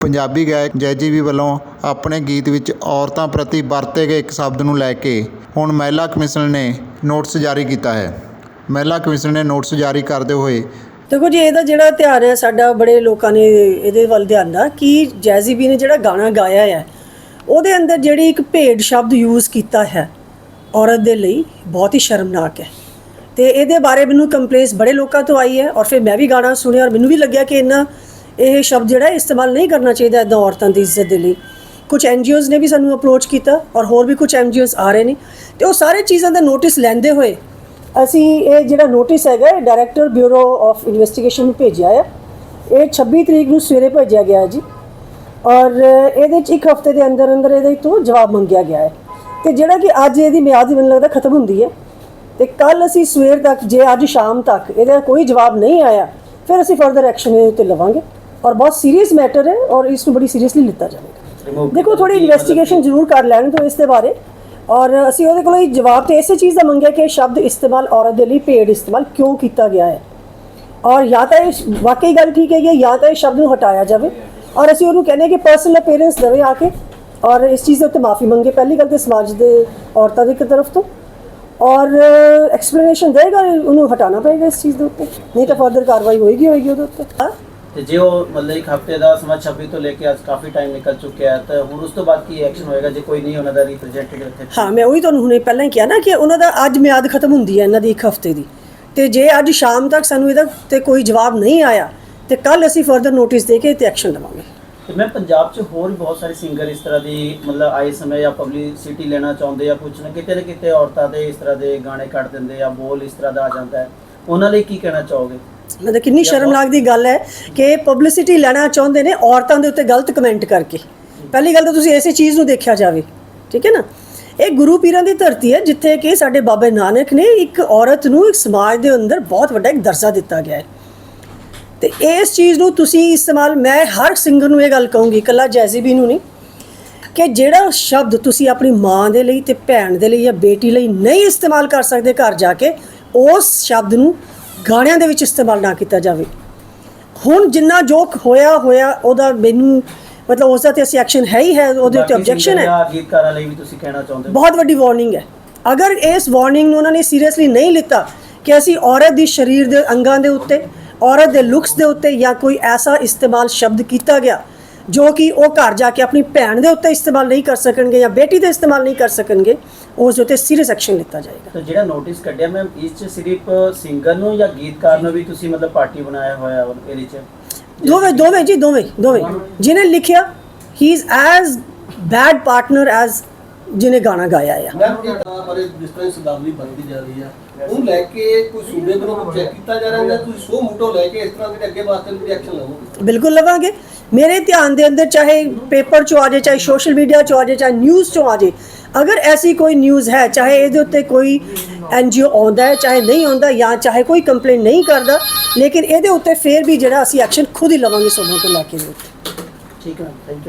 ਪੰਜਾਬੀ ਗਾਇਕ ਜੈ ਜੈਜੀਬੀ ਵੱਲੋਂ ਆਪਣੇ ਗੀਤ ਵਿੱਚ ਔਰਤਾਂ ਪ੍ਰਤੀ ਵਰਤੇ ਗਏ ਇੱਕ ਸ਼ਬਦ ਨੂੰ ਲੈ ਕੇ ਹੁਣ ਮਹਿਲਾ ਕਮਿਸ਼ਨ ਨੇ ਨੋਟਿਸ ਜਾਰੀ ਕੀਤਾ ਹੈ। ਮਹਿਲਾ ਕਮਿਸ਼ਨ ਨੇ ਨੋਟਿਸ ਜਾਰੀ ਕਰਦੇ ਹੋਏ ਦੇਖੋ ਜੀ ਇਹਦਾ ਜਿਹੜਾ ਧਿਆਨ ਹੈ, ਸਾਡਾ ਬੜੇ ਲੋਕਾਂ ਨੇ ਇਹਦੇ ਵੱਲ ਧਿਆਨ ਦਾ ਕਿ ਜੈਜ਼ੀ ਬੀ ਨੇ ਜਿਹੜਾ ਗਾਣਾ ਗਾਇਆ ਹੈ, ਉਹਦੇ ਅੰਦਰ ਜਿਹੜੀ ਇੱਕ ਭੇਡ ਸ਼ਬਦ ਯੂਜ਼ ਕੀਤਾ ਹੈ, ਔਰਤ ਦੇ ਲਈ ਬਹੁਤ ਹੀ ਸ਼ਰਮਨਾਕ ਹੈ। ਤੇ ਇਹਦੇ ਬਾਰੇ ਮੈਨੂੰ ਕੰਪਲੇਂਸ ਬੜੇ ਲੋਕਾਂ ਤੋਂ ਆਈ ਹੈ ਔਰ ਫਿਰ ਮੈਂ ਵੀ ਗਾਣਾ ਸੁਣਿਆ ਔਰ ਮੈਨੂੰ ਵੀ ਲੱਗਿਆ ਕਿ ਇਹਨਾਂ ਇਹ ਸ਼ਬਦ ਜਿਹੜਾ ਇਸਤੇਮਾਲ ਨਹੀਂ ਕਰਨਾ ਚਾਹੀਦਾ ਇਦਾਂ ਔਰਤਾਂ ਦੀ ਇੱਜ਼ਤ ਦੇ ਲਈ। ਕੁਝ ਐਨਜੀਓਜ਼ ਨੇ ਵੀ ਸਾਨੂੰ ਅਪਰੋਚ ਕੀਤਾ ਔਰ ਹੋਰ ਵੀ ਕੁਝ ਐਨਜੀਓਜ਼ ਆ ਰਹੇ ਨੇ। ਤੇ ਉਹ ਸਾਰੇ ਚੀਜ਼ਾਂ ਦਾ ਨੋਟਿਸ ਲੈਂਦੇ ਹੋਏ ਅਸੀਂ ਇਹ ਜਿਹੜਾ ਨੋਟਿਸ ਹੈਗਾ, ਇਹ ਡਾਇਰੈਕਟਰ ਬਿਊਰੋ ਆਫ ਇਨਵੈਸਟੀਗੇਸ਼ਨ ਨੂੰ ਭੇਜਿਆ ਹੈ ਇਹ 26 ਤਰੀਕ ਨੂੰ ਸਵੇਰੇ ਭੇਜਿਆ ਗਿਆ ਜੀ। ਔਰ ਇਹਦੇ ਚ ਇੱਕ ਹਫ਼ਤੇ ਦੇ ਅੰਦਰ ਅੰਦਰ ਇਹਦੇ ਤੋਂ ਜਵਾਬ ਮੰਗਿਆ ਗਿਆ ਹੈ। ਤੇ ਜਿਹੜਾ ਕਿ ਅੱਜ ਇਹਦੀ ਮਿਆਦ ਮੈਨੂੰ ਲੱਗਦਾ ਖਤਮ ਹੁੰਦੀ ਹੈ। ਤੇ ਕੱਲ ਅਸੀਂ ਸਵੇਰ ਤੱਕ, ਜੇ ਅੱਜ ਸ਼ਾਮ ਤੱਕ ਇਹਦਾ ਕੋਈ ਜਵਾਬ ਨਹੀਂ ਆਇਆ, ਫਿਰ ਅਸੀਂ ਫਰਦਰ ਐਕਸ਼ਨ ਇਹਦੇ ਉੱਤੇ ਲਵਾਂਗੇ। ਔਰ ਬਹੁਤ ਸੀਰੀਅਸ ਮੈਟਰ ਹੈ ਔਰ ਇਸ ਨੂੰ ਬੜੀ ਸੀਰੀਅਸਲੀ ਲਿੱਤਾ ਜਾਵੇਗਾ ਦੇਖੋ ਥੋੜੀ ਇਨਵੈਸਟੀਗੇਸ਼ਨ ਜ਼ਰੂਰ ਕਰ ਲੈਣ ਤੋਂ ਇਸ ਦੇ ਬਾਰੇ ਔਰ ਅਸੀਂ ਉਹਦੇ ਕੋਲੋਂ ਜਵਾਬ ਤੇ ਇਸੇ ਚੀਜ਼ ਦਾ ਮੰਗਿਆ ਕਿ ਸ਼ਬਦ ਇਸਤੇਮਾਲ ਔਰਤ ਦੇ ਲਈ ਪੇਡ ਇਸਤੇਮਾਲ ਕਿਉਂ ਕੀਤਾ ਗਿਆ ਹੈ ਔਰ ਜਾਂ ਤਾਂ ਇਹ ਵਾਕਈ ਗੱਲ ਠੀਕ ਹੈ ਜਾਂ ਤਾਂ ਇਹ ਸ਼ਬਦ ਨੂੰ ਹਟਾਇਆ ਜਾਵੇ ਔਰ ਅਸੀਂ ਉਹਨੂੰ ਕਹਿੰਦੇ ਕਿ ਪਰਸਨਲ ਅਪੀਅਰੈਂਸ ਦੇਵੇ ਆ ਕੇ ਔਰ ਇਸ ਚੀਜ਼ ਦੇ ਉੱਤੇ ਮਾਫੀ ਮੰਗੇ ਪਹਿਲੀ ਗੱਲ ਤੇ ਸਮਾਜ ਦੇ ਔਰਤਾਂ ਦੀ ਤਰਫ ਤੋਂ ਔਰ ਐਕਸਪਲੇਨੇਸ਼ਨ ਦੇਗਾ ਉਹਨੂੰ ਹਟਾਉਣਾ ਪਏਗਾ ਇਸ ਚੀਜ਼ ਦੇ ਉੱਤੇ ਨਹੀਂ ਤਾਂ ਫਰਦਰ ਕਾਰਵਾਈ ਹੋਏਗੀ ਹੋਏਗੀ ਉਹਦੇ ਉੱਤੇ ਹਾਂ ਤੇ ਜੇ ਉਹ ਮਤਲਬ ਇੱਕ ਹਫ਼ਤੇ ਦਾ ਸਮਾਂ 26 ਤੋਂ ਲੈ ਕੇ ਅੱਜ ਕਾਫੀ ਟਾਈਮ ਨਿਕਲ ਚੁੱਕਿਆ ਹੈ ਤਾਂ ਹੁਣ ਉਸ ਤੋਂ ਬਾਅਦ ਕੀ ਐਕਸ਼ਨ ਹੋਏਗਾ ਜੇ ਕੋਈ ਨਹੀਂ ਉਹਨਾਂ ਦਾ ਰਿਪਰੈਜ਼ੈਂਟੇਟਿਵ ਇੱਥੇ? ਹਾਂ ਮੈਂ ਉਹੀ ਤੁਹਾਨੂੰ ਹੁਣੇ ਪਹਿਲਾਂ ਹੀ ਕਿਹਾ ਨਾ ਕਿ ਉਹਨਾਂ ਦਾ ਅੱਜ ਮਿਆਦ ਖਤਮ ਹੁੰਦੀ ਹੈ ਇਹਨਾਂ ਦੀ ਇੱਕ ਹਫ਼ਤੇ ਦੀ। ਤੇ ਜੇ ਅੱਜ ਸ਼ਾਮ ਤੱਕ ਸਾਨੂੰ ਇਹਦਾ ਤੇ ਕੋਈ ਜਵਾਬ ਨਹੀਂ ਆਇਆ ਤੇ ਕੱਲ ਅਸੀਂ ਫਰਦਰ ਨੋਟਿਸ ਦੇ ਕੇ ਤੇ ਐਕਸ਼ਨ ਲਵਾਂਗੇ। ਤੇ ਮੈਂ ਪੰਜਾਬ 'ਚ ਹੋਰ ਵੀ ਬਹੁਤ ਸਾਰੇ ਸਿੰਗਰ ਇਸ ਤਰ੍ਹਾਂ ਦੀ ਮਤਲਬ ਆਏ ਸਮੇਂ ਜਾਂ ਪਬਲਿਸਿਟੀ ਲੈਣਾ ਚਾਹੁੰਦੇ ਜਾਂ ਕੁਝ ਨਾ ਕਿਤੇ ਨਾ ਕਿਤੇ ਔਰਤਾਂ ਦੇ ਇਸ ਤਰ੍ਹਾਂ ਦੇ ਗਾਣੇ ਕੱਢ ਦਿੰਦੇ ਜਾਂ ਬੋਲ ਇਸ ਤਰ੍ਹਾਂ ਦਾ ਆ ਜਾਂਦਾ ਹੈ। ਉਹਨਾਂ ਲਈ ਕੀ ਕਹਿਣਾ ਚਾਹੋਗੇ? ਮਤਲਬ ਕਿੰਨੀ ਸ਼ਰਮਨਾਕ ਦੀ ਗੱਲ ਹੈ ਕਿ ਪਬਲਿਸਿਟੀ ਲੈਣਾ ਚਾਹੁੰਦੇ ਨੇ ਔਰਤਾਂ ਦੇ ਉੱਤੇ ਗਲਤ ਕਮੈਂਟ ਕਰਕੇ। ਪਹਿਲੀ ਗੱਲ ਤਾਂ ਤੁਸੀਂ ਇਸੇ ਚੀਜ਼ ਨੂੰ ਦੇਖਿਆ ਜਾਵੇ ਠੀਕ ਹੈ ਨਾ? ਇਹ ਗੁਰੂ ਪੀਰਾਂ ਦੀ ਧਰਤੀ ਹੈ ਜਿੱਥੇ ਕਿ ਸਾਡੇ ਬਾਬਾ ਨਾਨਕ ਨੇ ਇੱਕ ਔਰਤ ਨੂੰ ਇੱਕ ਸਮਾਜ ਦੇ ਅੰਦਰ ਬਹੁਤ ਵੱਡਾ ਇੱਕ ਦਰਜਾ ਦਿੱਤਾ ਗਿਆ ਹੈ। ਤੇ ਇਸ ਚੀਜ਼ ਨੂੰ ਤੁਸੀਂ ਇਸਤੇਮਾਲ ਮੈਂ ਹਰ ਸਿੰਗਰ ਨੂੰ ਇਹ ਗੱਲ ਕਹੂੰਗੀ ਇਕੱਲਾ ਜੈਜ਼ੀਬੀ ਨੂੰ ਨਹੀਂ ਕਿ ਜਿਹੜਾ ਸ਼ਬਦ ਤੁਸੀਂ ਆਪਣੀ ਮਾਂ ਦੇ ਲਈ ਤੇ ਭੈਣ ਦੇ ਲਈ ਜਾਂ ਬੇਟੀ ਲਈ ਨਹੀਂ ਇਸਤੇਮਾਲ ਕਰ ਸਕਦੇ ਘਰ ਜਾ ਕੇ ਉਸ ਸ਼ਬਦ ਨੂੰ ਗਾਣਿਆਂ ਦੇ ਵਿੱਚ ਇਸਤੇਮਾਲ ਨਾ ਕੀਤਾ ਜਾਵੇ। ਹੁਣ ਜਿੰਨਾ ਜੋ ਹੋਇਆ ਹੋਇਆ ਉਹਦਾ ਮੈਨੂੰ ਮਤਲਬ ਉਸ ਦਾ ਤੇ ਅਸੀਂ ਐਕਸ਼ਨ ਹੈ ਹੀ ਹੈ ਉਹਦੇ ਉੱਤੇ ਆਬਜੈਕਸ਼ਨ ਹੈ। ਜਾਂ ਗੀਤਕਾਰਾਂ ਲਈ ਵੀ ਤੁਸੀਂ ਕਹਿਣਾ ਚਾਹੁੰਦੇ ਹੋ? ਬਹੁਤ ਵੱਡੀ ਵਾਰਨਿੰਗ ਹੈ। ਅਗਰ ਇਸ ਵਾਰਨਿੰਗ ਨੂੰ ਉਹਨਾਂ ਨੇ ਸੀਰੀਅਸਲੀ ਨਹੀਂ ਲਿੱਤਾ ਕਿ ਅਸੀਂ ਔਰਤ ਦੀ ਸਰੀਰ ਦੇ ਅੰਗਾਂ ਦੇ ਉੱਤੇ ਔਰਤ ਦੇ ਲੁਕਸ ਦੇ ਉੱਤੇ ਜਾਂ ਕੋਈ ਐਸਾ ਇਸਤੇਮਾਲ ਸ਼ਬਦ ਕੀਤਾ ਗਿਆ ਜੋ ਕਿ ਉਹ ਘਰ ਜਾ ਕੇ ਆਪਣੀ ਭੈਣ ਦੇ ਉੱਤੇ ਇਸਤੇਮਾਲ ਨਹੀਂ ਕਰ ਸਕਣਗੇ ਜਾਂ ਬੇਟੀ ਦੇ ਇਸਤੇਮਾਲ ਨਹੀਂ ਕਰ ਸਕਣਗੇ ਉਸ ਦੇ ਉੱਤੇ ਸੀਰੀਅਸ ਐਕਸ਼ਨ ਲਿੱਤਾ ਜਾਏਗਾ। ਤਾਂ ਜਿਹੜਾ ਨੋਟਿਸ ਕੱਢਿਆ ਮੈਂ ਇਸ 'ਚ ਸਿਰਫ ਸਿੰਗਰ ਨੂੰ ਜਾਂ ਗੀਤਕਾਰ ਨੂੰ ਵੀ ਤੁਸੀਂ ਮਤਲਬ ਪਾਰਟੀ ਬਣਾਇਆ ਹੋਇਆ ਇਹਦੇ 'ਚ? ਦੋਵੇਂ ਦੋਵੇਂ ਜੀ ਦੋਵੇਂ ਦੋਵੇਂ। ਜਿਹਨੇ ਲਿਖਿਆ ਹੀ is as bad partner as ਜਿਹਨੇ ਗਾਣਾ ਗਾਇਆ ਆ। ਮੈਂ ਇਹ ਬਾਰੇ ਜਿਸ ਤਰ੍ਹਾਂ ਸਦਾਵਲੀ ਬਣਦੀ ਜਾ ਰਹੀ ਆ ਉਹਨੂੰ ਲੈ ਕੇ ਕੋਈ ਸੂਬੇ ਵੱਲੋਂ ਚੈੱਕ ਕੀਤਾ ਜਾ ਰਿਹਾ ਹੈ ਤੁਸੀਂ ਸੋ ਮੋਟੋ ਲੈ ਕੇ ਇਸ ਤਰ੍ਹਾਂ ਦੇ ਅੱਗੇ ਵਾਸਤੇ ਵੀ ਐਕਸ਼ਨ ਲਵੋਗੇ? ਬਿਲਕੁਲ ਲਵਾਂਗੇ। ਮੇਰੇ ਧਿਆਨ ਦੇ ਅੰਦਰ ਚਾਹੇ ਪੇਪਰ ਚੋਂ ਆ ਜਾਏ, ਚਾਹੇ ਸੋਸ਼ਲ ਮੀਡੀਆ ਚੋਂ ਆ ਜਾਏ, ਚਾਹੇ ਨਿਊਜ਼ ਚੋਂ ਆ ਜਾਏ, ਅਗਰ ਐਸੀ ਕੋਈ ਨਿਊਜ਼ ਹੈ, ਚਾਹੇ ਇਹਦੇ ਉੱਤੇ ਕੋਈ ਐਨਜੀਓ ਆਉਂਦਾ ਹੈ, ਚਾਹੇ ਨਹੀਂ ਆਉਂਦਾ ਜਾਂ ਚਾਹੇ ਕੋਈ ਕੰਪਲੇਂਟ ਨਹੀਂ ਕਰਦਾ, ਲੇਕਿਨ ਇਹਦੇ ਉੱਤੇ ਫੇਰ ਵੀ ਜਿਹੜਾ ਅਸੀਂ ਐਕਸ਼ਨ ਖੁਦ ਹੀ ਲਵਾਂਗੇ ਸੋਮੋਂ ਤੋਂ ਲਾ ਕੇ। ਉੱਤੇ ਠੀਕ ਹੈ ਥੈਂਕ ਯੂ